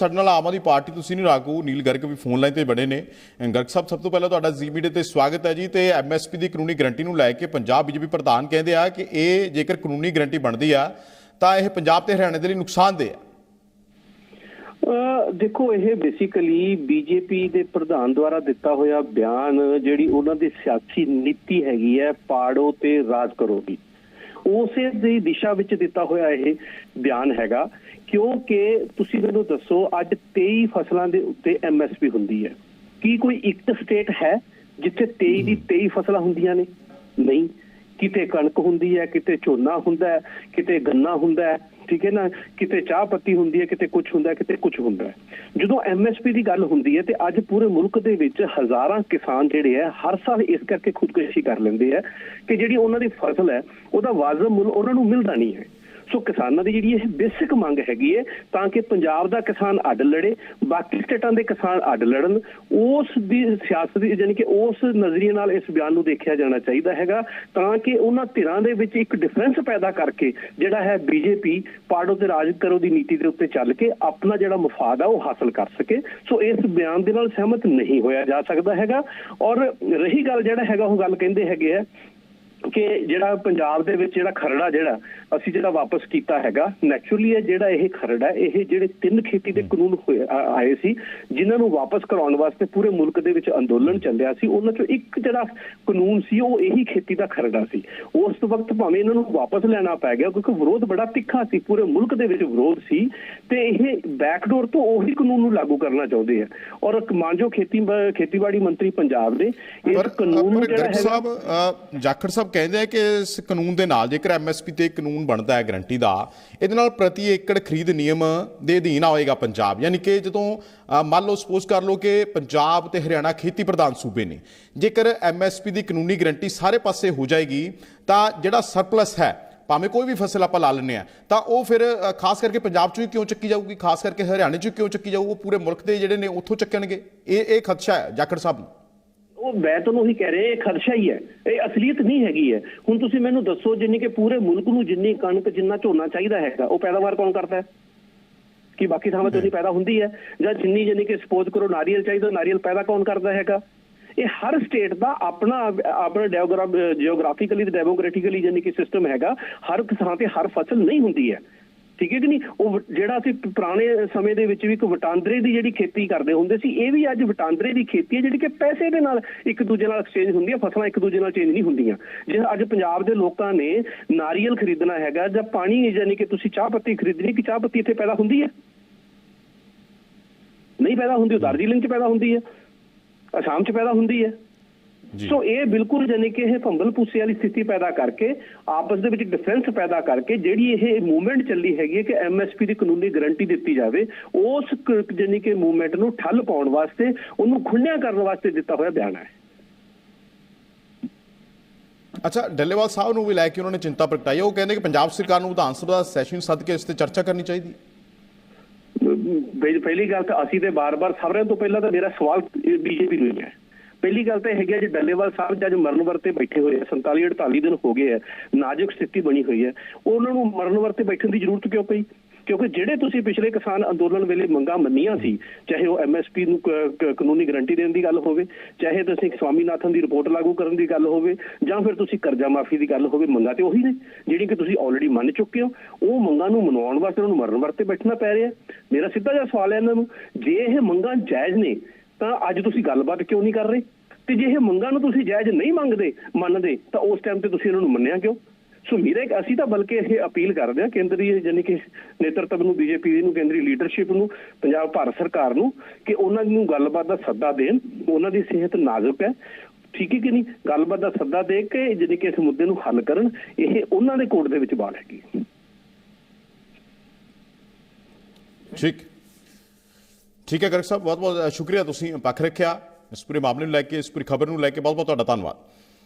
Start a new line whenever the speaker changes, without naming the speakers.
ਸਾਡੇ ਨਾਲ ਆਮ ਆਦਮੀ ਪਾਰਟੀ ਤੋਂ ਸੀਨੀਅਰ ਆਗੂ ਨੀਲ ਗਰਗ ਵੀ ਫੋਨ ਲਾਈਨ ਤੇ ਬਣੇ ਨੇ। ਗਰਗ ਸਾਹਿਬ, ਸਭ ਤੋਂ ਪਹਿਲਾਂ ਤੁਹਾਡਾ ਜ਼ੀ ਮੀਡੀਆ ਤੇ ਸਵਾਗਤ ਹੈ ਜੀ ਤੇ ਐਮਐਸਪੀ ਦੀ ਕਾਨੂੰਨੀ ਗਰੰਟੀ ਨੂੰ ਲੈ ਕੇ ਪੰਜਾਬ ਬੀਜੇਪੀ ਪ੍ਰਧਾਨ ਕਹਿੰਦੇ ਆ ਕਿ ਇਹ ਜੇਕਰ ਕਾਨੂੰਨੀ ਗਰੰਟੀ ਬਣਦੀ ਆ, ਤਾਂ ਇਹ ਪੰਜਾਬ ਤੇ ਹਰਿਆਣਾ ਦੇ ਲਈ ਨੁਕਸਾਨਦੇਹ ਆ।
ਦੇਖੋ, ਇਹ ਬੇਸਿਕਲੀ ਬੀਜੇਪੀ ਦੇ ਪ੍ਰਧਾਨ ਦੁਆਰਾ ਦਿੱਤਾ ਹੋਇਆ ਬਿਆਨ ਜਿਹੜੀ ਉਹਨਾਂ ਦੀ ਸਿਆਸੀ ਨੀਤੀ ਹੈਗੀ ਹੈ, ਪਾੜੋ ਤੇ ਰਾਜ ਕਰੋ ਦੀ। ਉਸੇ ਦੀ ਦਿਸ਼ਾ ਵਿੱਚ ਦਿੱਤਾ ਹੋਇਆ ਇਹ ਬਿਆਨ ਹੈਗਾ ਕਿਉਂਕਿ ਤੁਸੀਂ ਮੈਨੂੰ ਦੱਸੋ ਅੱਜ 23 ਫਸਲਾਂ ਦੇ ਉੱਤੇ ਐਮਐਸਪੀ ਹੁੰਦੀ ਹੈ। ਕੀ ਕੋਈ ਇੱਕ ਸਟੇਟ ਹੈ ਜਿੱਥੇ 23 ਦੀ 23 ਫਸਲਾਂ ਹੁੰਦੀਆਂ ਨੇ? ਨਹੀਂ। ਕਿਤੇ ਕਣਕ ਹੁੰਦੀ ਹੈ, ਕਿਤੇ ਝੋਨਾ ਹੁੰਦਾ ਹੈ, ਕਿਤੇ ਗੰਨਾ ਹੁੰਦਾ ਹੈ, ਠੀਕ ਹੈ ਨਾ? ਕਿਤੇ ਚਾਹ ਪੱਤੀ ਹੁੰਦੀ ਹੈ, ਕਿਤੇ ਕੁਝ ਹੁੰਦਾ ਕਿਤੇ ਕੁਝ ਹੁੰਦਾ ਹੈ। ਜਦੋਂ ਐਮਐਸਪੀ ਦੀ ਗੱਲ ਹੁੰਦੀ ਹੈ ਤੇ ਅੱਜ ਪੂਰੇ ਮੁਲਕ ਦੇ ਵਿੱਚ ਹਜ਼ਾਰਾਂ ਕਿਸਾਨ ਜਿਹੜੇ ਹੈ, ਹਰ ਸਾਲ ਇਸ ਕਰਕੇ ਖੁਦਕੁਸ਼ੀ ਕਰ ਲੈਂਦੇ ਆ ਕਿ ਜਿਹੜੀ ਉਹਨਾਂ ਦੀ ਫਸਲ ਹੈ, ਉਹਦਾ ਵਾਜਬ ਮੁੱਲ ਉਹਨਾਂ ਨੂੰ ਮਿਲਦਾ ਨਹੀਂ ਹੈ। ਸੋ ਕਿਸਾਨਾਂ ਦੀ ਜਿਹੜੀ ਇਹ ਬੇਸਿਕ ਮੰਗ ਹੈਗੀ ਹੈ ਤਾਂ ਕਿ ਪੰਜਾਬ ਦਾ ਕਿਸਾਨ ਅੱਡ ਲੜੇ, ਬਾਕੀ ਸਟੇਟਾਂ ਦੇ ਕਿਸਾਨ ਅੱਡ ਲੜਨ, ਉਸ ਦੀ ਸਿਆਸਤ ਦੀ ਯਾਨੀ ਕਿ ਉਸ ਨਜ਼ਰੀਏ ਨਾਲ ਇਸ ਬਿਆਨ ਨੂੰ ਦੇਖਿਆ ਜਾਣਾ ਚਾਹੀਦਾ ਹੈਗਾ, ਤਾਂ ਕਿ ਉਹਨਾਂ ਧਿਰਾਂ ਦੇ ਵਿੱਚ ਇੱਕ ਡਿਫਰੈਂਸ ਪੈਦਾ ਕਰਕੇ ਜਿਹੜਾ ਹੈ ਬੀਜੇਪੀ ਪਾੜੋ ਤੇ ਰਾਜ ਕਰੋ ਦੀ ਨੀਤੀ ਦੇ ਉੱਤੇ ਚੱਲ ਕੇ ਆਪਣਾ ਜਿਹੜਾ ਮਫਾਦ ਆ ਉਹ ਹਾਸਲ ਕਰ ਸਕੇ। ਸੋ ਇਸ ਬਿਆਨ ਦੇ ਨਾਲ ਸਹਿਮਤ ਨਹੀਂ ਹੋਇਆ ਜਾ ਸਕਦਾ ਹੈਗਾ। ਔਰ ਰਹੀ ਗੱਲ ਜਿਹੜਾ ਹੈਗਾ ਉਹ ਗੱਲ ਕਹਿੰਦੇ ਹੈਗੇ ਆ ਕਿ ਜਿਹੜਾ ਪੰਜਾਬ ਦੇ ਵਿੱਚ ਜਿਹੜਾ ਖਰੜਾ ਜਿਹੜਾ ਅਸੀਂ ਜਿਹੜਾ ਵਾਪਸ ਕੀਤਾ ਹੈਗਾ ਨੈਚੁਰਲੀ ਇਹ ਜਿਹੜਾ ਇਹ ਖਰੜਾ ਇਹ ਜਿਹੜੇ ਤਿੰਨ ਖੇਤੀ ਦੇ ਕਾਨੂੰਨ ਆਏ ਸੀ ਜਿਨ੍ਹਾਂ ਨੂੰ ਵਾਪਸ ਕਰਾਉਣ ਵਾਸਤੇ ਪੂਰੇ ਮੁਲਕ ਦੇ ਵਿੱਚ ਅੰਦੋਲਨ ਚੱਲਿਆ ਸੀ ਉਹਨਾਂ ਚੋਂ ਇੱਕ ਜਿਹੜਾ ਕਾਨੂੰਨ ਸੀ ਉਹ ਇਹੀ ਖੇਤੀ ਦਾ ਖਰੜਾ ਸੀ। ਉਸ ਵਕਤ ਭਾਵੇਂ ਇਹਨਾਂ ਨੂੰ ਵਾਪਸ ਲੈਣਾ ਪੈ ਗਿਆ ਕਿਉਂਕਿ ਵਿਰੋਧ ਬੜਾ ਤਿੱਖਾ ਸੀ ਪੂਰੇ ਮੁਲਕ ਦੇ ਵਿੱਚ ਵਿਰੋਧ ਸੀ ਤੇ ਇਹ ਬੈਕਡੋਰ ਤੋਂ ਉਹੀ ਕਾਨੂੰਨ ਨੂੰ ਲਾਗੂ ਕਰਨਾ ਚਾਹੁੰਦੇ ਆ। ਔਰ ਮਾਨਜੋ ਖੇਤੀ ਖੇਤੀਬਾੜੀ ਮੰਤਰੀ ਪੰਜਾਬ ਦੇ ਇਸ ਕਾਨੂੰਨ ਨੂੰ ਜਿਹੜਾ
ਸਾਹਿਬ ਅਹ, ਜਾਖੜ ਸਾਹਿਬ ਕਹਿੰਦੇ ਆ ਕਿ ਇਸ ਕਾਨੂੰਨ ਦੇ ਨਾਲ ਜੇਕਰ ਐਮਐਸਪੀ ਤੇ ਕਾਨੂੰਨ ਬਣਦਾ ਹੈ ਗਰੰਟੀ ਦਾ, ਇਹਦੇ ਨਾਲ ਪ੍ਰਤੀ ਏਕੜ ਖਰੀਦ ਨਿਯਮ ਦੇ ਅਧੀਨ ਆਏਗਾ ਪੰਜਾਬ। ਯਾਨੀ ਕਿ ਜਦੋਂ ਮੰਨ ਲਓ ਸਪੋਜ਼ ਕਰ ਲਓ ਕਿ ਪੰਜਾਬ ਤੇ ਹਰਿਆਣਾ ਖੇਤੀ ਪ੍ਰਧਾਨ ਸੂਬੇ ਨੇ, ਜੇਕਰ ਐਮਐਸਪੀ ਦੀ ਕਾਨੂੰਨੀ ਗਰੰਟੀ ਸਾਰੇ ਪਾਸੇ ਹੋ ਜਾਏਗੀ, ਤਾਂ ਜਿਹੜਾ ਸਰਪਲਸ ਹੈ, ਭਾਵੇਂ ਕੋਈ ਵੀ ਫਸਲ ਆਪਾਂ ਲਾ ਲੈਂਦੇ ਆ ਤਾਂ ਉਹ ਫਿਰ ਖਾਸ ਕਰਕੇ ਪੰਜਾਬ 'ਚ ਵੀ ਕਿਉਂ ਚੱਕੀ ਜਾਊਗੀ, ਖਾਸ ਕਰਕੇ ਹਰਿਆਣੇ ਚੋਂ ਕਿਉਂ ਚੱਕੀ ਜਾਊ, ਉਹ ਪੂਰੇ ਮੁਲਕ ਦੇ ਜਿਹੜੇ ਨੇ ਉੱਥੋਂ ਚੱਕਣਗੇ? ਇਹ ਇਹ ਖਦਸ਼ਾ ਹੈ, ਜਾਖੜ ਸਾਹਿਬ ਨੂੰ।
ਮੈਂ ਤੁਹਾਨੂੰ ਉਹੀ ਕਹਿ ਰਿਹਾ, ਇਹ ਖਰਸ਼ਾ ਹੀ ਹੈ, ਇਹ ਅਸਲੀਅਤ ਨਹੀਂ ਹੈਗੀ ਹੈ। ਹੁਣ ਤੁਸੀਂ ਮੈਨੂੰ ਦੱਸੋ ਜਿੰਨੀ ਕਿ ਪੂਰੇ ਮੁਲਕ ਨੂੰ ਜਿੰਨੀ ਕਣਕ, ਜਿੰਨਾ ਝੋਨਾ ਚਾਹੀਦਾ ਹੈਗਾ, ਉਹ ਪੈਦਾਵਾਰ ਕੌਣ ਕਰਦਾ ਹੈ? ਕਿ ਬਾਕੀ ਥਾਵਾਂ ਤੇ ਨਹੀਂ ਪੈਦਾ ਹੁੰਦੀ ਹੈ? ਜਾਂ ਜਿੰਨੀ ਜਿੰਨੀ ਕਿ ਸਪੋਜ਼ ਕਰੋ ਨਾਰੀਅਲ ਚਾਹੀਦਾ, ਨਾਰੀਅਲ ਪੈਦਾ ਕੌਣ ਕਰਦਾ ਹੈਗਾ? ਇਹ ਹਰ ਸਟੇਟ ਦਾ ਆਪਣਾ ਆਪਣਾ ਜਿਓਗ੍ਰਾਫਿਕਲੀ ਤੇ ਡੈਮੋਗ੍ਰਾਫਿਕਲੀ ਯਾਨੀ ਕਿ ਸਿਸਟਮ ਹੈਗਾ, ਹਰ ਥਾਂ ਤੇ ਹਰ ਫਸਲ ਨਹੀਂ ਹੁੰਦੀ ਹੈ। ਠੀਕ ਹੈ ਕਿ ਨਹੀਂ? ਉਹ ਜਿਹੜਾ ਅਸੀਂ ਪੁਰਾਣੇ ਸਮੇਂ ਦੇ ਵਿੱਚ ਵੀ ਇੱਕ ਵਟਾਂਦਰੇ ਦੀ ਜਿਹੜੀ ਖੇਤੀ ਕਰਦੇ ਹੁੰਦੇ ਸੀ, ਇਹ ਵੀ ਅੱਜ ਵਟਾਂਦਰੇ ਦੀ ਖੇਤੀ ਹੈ, ਜਿਹੜੀ ਕਿ ਪੈਸੇ ਦੇ ਨਾਲ ਇੱਕ ਦੂਜੇ ਨਾਲ ਐਕਸਚੇਂਜ ਹੁੰਦੀ ਹੈ, ਫਸਲਾਂ ਇੱਕ ਦੂਜੇ ਨਾਲ ਚੇਂਜ ਨਹੀਂ ਹੁੰਦੀਆਂ। ਜੇ ਅੱਜ ਪੰਜਾਬ ਦੇ ਲੋਕਾਂ ਨੇ ਨਾਰੀਅਲ ਖਰੀਦਣਾ ਹੈਗਾ ਜਾਂ ਪਾਣੀ, ਯਾਨੀ ਕਿ ਤੁਸੀਂ ਚਾਹ ਪੱਤੀ ਖਰੀਦਣੀ ਕਿ ਚਾਹ ਪੱਤੀ ਇੱਥੇ ਪੈਦਾ ਹੁੰਦੀ ਹੈ? ਨਹੀਂ ਪੈਦਾ ਹੁੰਦੀ, ਉਹ ਦਾਰਜੀਲਿੰਗ 'ਚ ਪੈਦਾ ਹੁੰਦੀ ਹੈ, ਅਸਾਮ 'ਚ ਪੈਦਾ ਹੁੰਦੀ ਹੈ। ਸੋ ਇਹ ਬਿਲਕੁਲ ਜਾਨੀ ਕਿ ਇਹ ਭੰਬਲ ਪੂਸੇ ਵਾਲੀ ਸਥਿਤੀ ਪੈਦਾ ਕਰਕੇ ਆਪਸ ਦੇ ਵਿੱਚ ਡਿਫਰੈਂਸ ਪੈਦਾ ਕਰਕੇ ਜਿਹੜੀ ਇਹ ਮੂਵਮੈਂਟ ਚੱਲੀ ਹੈਗੀ ਹੈ ਕਿ ਐਮਐਸਪੀ ਦੀ ਕਾਨੂੰਨੀ ਗਾਰੰਟੀ ਦਿੱਤੀ ਜਾਵੇ ਉਸ ਜਾਨੀ ਕਿ ਮੂਵਮੈਂਟ ਨੂੰ ਠੱਲ ਪਾਉਣ ਵਾਸਤੇ ਉਹਨੂੰ ਖੁੱਲਿਆ ਕਰਨ ਵਾਸਤੇ ਦਿੱਤਾ ਹੋਇਆ ਬਿਆਨ ਹੈ।
ਅੱਛਾ ਡੱਲੇਵਾਲ ਸਾਹਿਬ ਨੂੰ ਵੀ ਲੈ ਕੇ ਉਹਨਾਂ ਨੇ ਚਿੰਤਾ ਪ੍ਰਗਟਾਈ। ਉਹ ਕਹਿੰਦੇ ਕਿ ਪੰਜਾਬ ਸਰਕਾਰ ਨੂੰ ਵਿਧਾਨ ਸਭਾ ਦਾ ਸੈਸ਼ਨ ਸੱਦ ਕੇ ਇਸ ਤੇ ਚਰਚਾ ਕਰਨੀ ਚਾਹੀਦੀ।
ਪਹਿਲੀ ਗੱਲ ਤਾਂ ਅਸੀਂ ਤੇ ਬਾਰ-ਬਾਰ ਸਾਰਿਆਂ ਤੋਂ ਪਹਿਲਾਂ ਤਾਂ ਮੇਰਾ ਸਵਾਲ ਬੀਜੇਪੀ ਨੂੰ ਹੀ ਹੈ। ਪਹਿਲੀ ਗੱਲ ਤਾਂ ਹੈਗੀ ਹੈ ਜੀ ਡੱਲੇਵਾਲ ਸਾਹਿਬ ਜੱਜ ਮਰਨ ਵਰਤੇ ਬੈਠੇ ਹੋਏ ਆ 47 48 ਦਿਨ ਹੋ ਗਏ ਆ, ਨਾਜ਼ੁਕ ਸਥਿਤੀ ਬਣੀ ਹੋਈ ਹੈ ਉਹਨਾਂ ਨੂੰ ਮਰਨ ਵਰਤੇ ਬੈਠਣ ਦੀ ਜ਼ਰੂਰਤ ਕਿਉਂ ਪਈ? ਕਿਉਂਕਿ ਜਿਹੜੇ ਤੁਸੀਂ ਪਿਛਲੇ ਕਿਸਾਨ ਅੰਦੋਲਨ ਵੇਲੇ ਮੰਗਾਂ ਮੰਨੀਆਂ ਸੀ, ਚਾਹੇ ਉਹ ਐਮਐਸਪੀ ਨੂੰ ਕ- ਕ- ਕਾਨੂੰਨੀ ਗਰੰਟੀ ਦੇਣ ਦੀ ਗੱਲ ਹੋਵੇ, ਚਾਹੇ ਤੁਸੀਂ ਸਵਾਮੀਨਾਥਨ ਦੀ ਰਿਪੋਰਟ ਲਾਗੂ ਕਰਨ ਦੀ ਗੱਲ ਹੋਵੇ, ਜਾਂ ਫਿਰ ਤੁਸੀਂ ਕਰਜ਼ਾ ਮਾਫੀ ਦੀ ਗੱਲ ਹੋਵੇ, ਮੰਗਾਂ ਤੇ ਉਹੀ ਨੇ, ਜਿਹੜੀ ਕਿ ਤੁਸੀਂ ਆਲਰੇਡੀ ਮੰਨ ਚੁੱਕੇ ਹੋ। ਉਹ ਮੰਗਾਂ ਨੂੰ ਮਨਾਉਣ ਵਾਸਤੇ ਉਹਨਾਂ ਨੂੰ ਮਰਨ ਵਰਤੇ ਬੈਠਣਾ ਪੈ ਰਿਹਾ। ਮੇਰਾ ਸਿੱਧਾ ਜਿਹਾ ਸਵਾਲ ਹੈ ਇਹਨਾਂ ਨੂੰ, ਜੇ ਇਹ ਮੰਗਾਂ ਜਾਇਜ਼ ਨੇ ਤਾਂ ਅੱਜ ਤੁਸੀਂ ਗੱਲਬਾਤ ਕਿਉਂ ਨਹੀਂ ਕਰ ਰਹੇ? ਤੇ ਜੇ ਇਹ ਮੰਗਾਂ ਨੂੰ ਤੁਸੀਂ ਜਾਇਜ਼ ਨਹੀਂ ਮੰਗਦੇ, ਮੰਨਦੇ, ਤਾਂ ਉਸ ਟਾਈਮ ਤੇ ਤੁਸੀਂ ਇਹਨਾਂ ਨੂੰ ਮੰਨਿਆ ਕਿਉਂ? ਸੋ ਮੇਰੇ ਅਸੀਂ ਤਾਂ ਬਲਕਿ ਇਹ ਅਪੀਲ ਕਰਦੇ ਹਾਂ ਕੇਂਦਰੀ ਯਾਨੀ ਕਿ ਨੇਤਰਤਵ ਨੂੰ ਬੀਜੇਪੀ ਨੂੰ, ਕੇਂਦਰੀ ਲੀਡਰਸ਼ਿਪ ਨੂੰ, ਪੰਜਾਬ ਭਾਰਤ ਸਰਕਾਰ ਨੂੰ, ਕਿ ਉਹਨਾਂ ਨੂੰ ਗੱਲਬਾਤ ਦਾ ਸੱਦਾ ਦੇਣ। ਉਹਨਾਂ ਦੀ ਸਿਹਤ ਨਾਜ਼ੁਕ ਹੈ। ਠੀਕ ਹੈ ਕਿ ਨਹੀਂ? ਗੱਲਬਾਤ ਦਾ ਸੱਦਾ ਦੇ ਕੇ ਯਾਨੀ ਕਿ ਇਸ ਮੁੱਦੇ ਨੂੰ ਹੱਲ ਕਰਨ, ਇਹ ਉਹਨਾਂ ਦੇ ਕੋਰਟ ਦੇ ਵਿੱਚ ਬਾਲ ਹੈਗੀ
ਠੀਕ। ਠੀਕ ਹੈ ਗਰਗ ਸਾਹਿਬ ਬਹੁਤ ਬਹੁਤ ਸ਼ੁਕਰੀਆ ਤੁਸੀਂ ਪੱਖ ਰੱਖਿਆ। ਇਸ ਪੂਰੇ ਮਾਮਲੇ ਨੂੰ ਲੈ ਕੇ, ਇਸ ਪੂਰੀ ਖਬਰ ਨੂੰ ਲੈ ਕੇ ਬਹੁਤ ਬਹੁਤ ਤੁਹਾਡਾ ਧੰਨਵਾਦ।